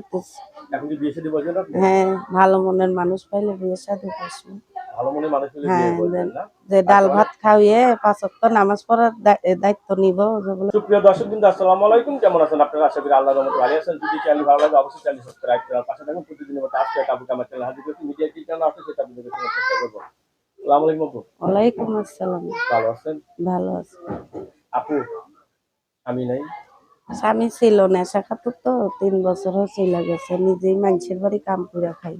করতেছি। হ্যাঁ ভালো মনের মানুষ পাইলে বিয়ে শাদী করছি। মানুষ হলে হ্যাঁ, যে ডাল ভাত খাওয়িয়ে পাঁচ ওয়াক্ত নামাজ পড়ার দা- এ দায়িত্ব নিব যেগুলো সুপ্রিয় দর্শক বিন্দু আসসালামু আলাইকুম। কেমন আছেন আপনারা? আশা করি আল্লাহর রহমতে ভালো আছেন। যদি চ্যানেল ভালো লাগে অবশ্যই চ্যানেল সাবস্ক্রাইব করার পাশে থাকুন। প্রতিদিনের মতো আজকে কাবুকে আমার চ্যানেল হাজির করছি মিডিয়া কি চ্যানেল আছে সেটা আপনাদের দেখানোর চেষ্টা করব। আসসালামু আলাইকুম আপু। ওয়ালাইকুম আসসালাম। ভালো আছেন? ভালো আছে। আপু আমি নাই। স্বামী ছিল নেশা খাতুর তো তিন বছর চলে গেছে নিজেই মানুষের বাড়ি কাম করে খাই।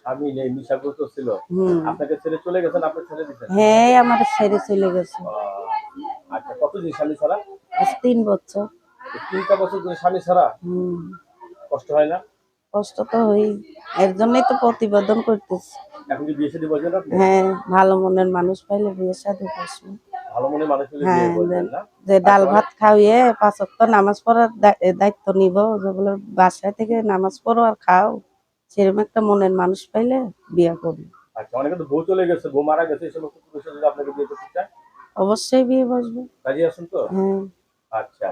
স্বামী নেই নিশাগ্রস্ত ছিল। আপনাকে ছেড়ে চলে গেছেন ছেড়ে হ্যাঁ আমার ছেড়ে চলে গেছে। আচ্ছা কতদিন স্বামী ছাড়া? আজ তিন বছর। তিনটা বছর ধরে স্বামী ছাড়া? হুম। কষ্ট হয় না? কষ্ট তো হই এর জন্যই তো প্রতিবেদন করতেছি। এখন কি বিয়ে শাদী বলছেন হ্যাঁ ভালো মনের মানুষ পাইলে বিয়ে শাদী করছি। মনে হ্যাঁ, যে ডাল ভাত খাওয়িয়ে পাঁচ নামাজ পড়ার দায়িত্ব নিব যেগুলো বাসায় থেকে নামাজ পড়ো আর খাও। সেরকম একটা মনের মানুষ পাইলে বিয়ে করব। আচ্ছা অনেকে তো বউ চলে গেছে বউ মারা গেছে এই সমস্ত পুরুষ যদি আপনাকে বিয়ে করতে চায়? অবশ্যই বিয়ে বসবো। রাজি আছেন তো? হ্যাঁ। আচ্ছা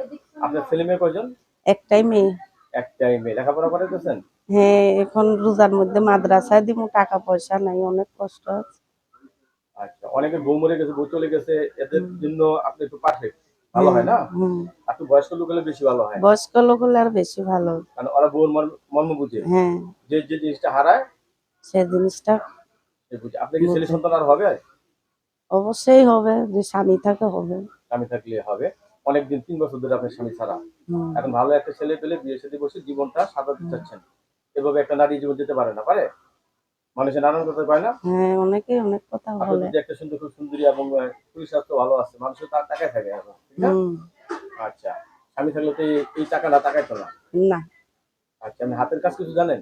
আপনার ছেলে মেয়ে কয়জন? একটাই মেয়ে। একটাই মেয়ে। লেখাপড়া করে গেছেন হ্যাঁ এখন রোজার মধ্যে মাদ্রাসায় দিব টাকা পয়সা নাই অনেক কষ্ট আছে। আচ্ছা অনেকে বউ মরে গেছে বউ চলে গেছে এদের জন্য আপনি একটু পারফেক্ট। ভালো হয় না? একটু বয়স্ক লোক হলে বেশি ভালো হয়। বয়স্ক লোক হলে আর বেশি ভালো। কারণ ওরা বউর মর্ম- বুঝে হ্যাঁ। যে যে জিনিসটা হারায় সে জিনিসটা বুঝে। আপনি কি ছেলে সন্তান আর হবে? অবশ্যই হবে যে স্বামী থাকে হবে। স্বামী থাকলে হবে। অনেকদিন তিন বছর ধরে আপনার স্বামী ছাড়া। এখন ভালো একটা ছেলে পেলে বিয়ে সাথে বসে জীবনটা সাজাতে চাচ্ছেন। এভাবে একটা নারী জীবন যেতে পারে না পারে? নানান কথা পায় না? হ্যাঁ অনেকেই অনেক কথা বলে। একটা সুন্দর খুব সুন্দরী এবং শরীর স্বাস্থ্য ভালো আছে মানুষের তার টাকায় থাকে এখন ঠিক না? আচ্ছা থাকলে তো এই- এই টাকা না টাকায় তো না। না। আচ্ছা আমি হাতের কাজ কিছু জানেন?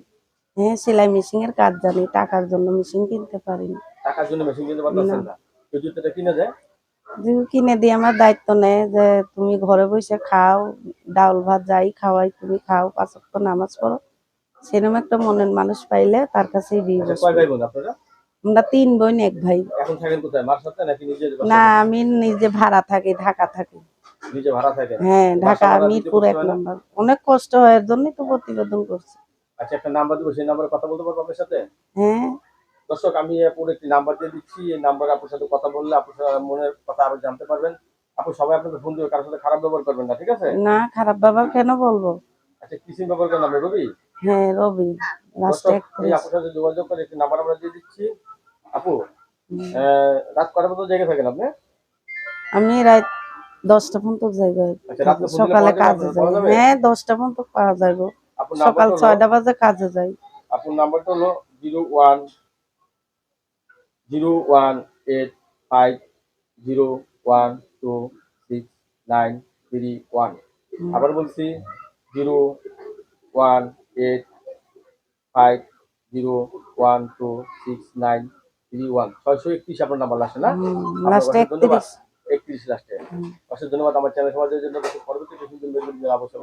হ্যাঁ সেলাই মেশিন এর কাজ জানি টাকার জন্য মেশিন কিনতে পারিনি টাকার জন্য মেশিন কিনতে পারতেছেন না? ওই জুতোটা কিনে দেয়? কিনে দিয়ে আমার দায়িত্ব নেয় যে তুমি ঘরে বসে খাও ডাল ভাত যাই খাওয়াই তুমি খাও পাঁচ নামাজ পড়ো। সেরকম একটা মনের মানুষ পাইলে তার কাছেই বিয়ে আচ্ছা আমরা তিন বোন এক ভাই? না আমি নিজে ভাড়া থাকি ঢাকা থাকি। হ্যাঁ ঢাকা মিরপুর এক অনেক কষ্ট হয় এর জন্যই তো প্রতিবেদন করছি। আচ্ছা একটা নাম্বার দেবো সেই নাম্বারে কথা বলতে পারব আপনার সাথে? হ্যাঁ। দর্শক আমি পুরো একটি নাম্বার দিয়ে দিচ্ছি। এই নাম্বারে আপনার সাথে কথা বললে আপনার মনের কথা আরও জানতে পারবেন। আপনি সবাই আপনাকে ফোন দেবে কারোর সাথে খারাপ ব্যবহার করবেন না ঠিক আছে? না খারাপ ব্যবহার কেন বলব? আচ্ছা কিসিম ব্যবহার করেন আপনি রবি? হ্যাঁ রবি লাস্টে দর্শক এই আপুর সাথে যোগাযোগ করে একটি নাম্বার আমরা দিয়ে দিচ্ছি। আপু রাত মতো জায়গায় থাকেন আপনি? আমি রাত দশটা পর্যন্ত জায়গায় আচ্ছা, সকালে কাজে যাই। হ্যাঁ দশটা পর্যন্ত পাওয়া যাবে সকাল ছয়টা বাজে কাজে যাই। আপনার নাম্বারটা হলো zero one zero one eight five zero one two six nine three one. আবার বলছি zero one eight five zero one two six nine three one ছয়শো একত্রিশ আপনার নাম্বার আসে না? ধন্যবাদ। একত্রিশ লাস্টে অসংখ্য ধন্যবাদ আমার চ্যানেল সমাজের জন্য। পরবর্তী অবশ্যই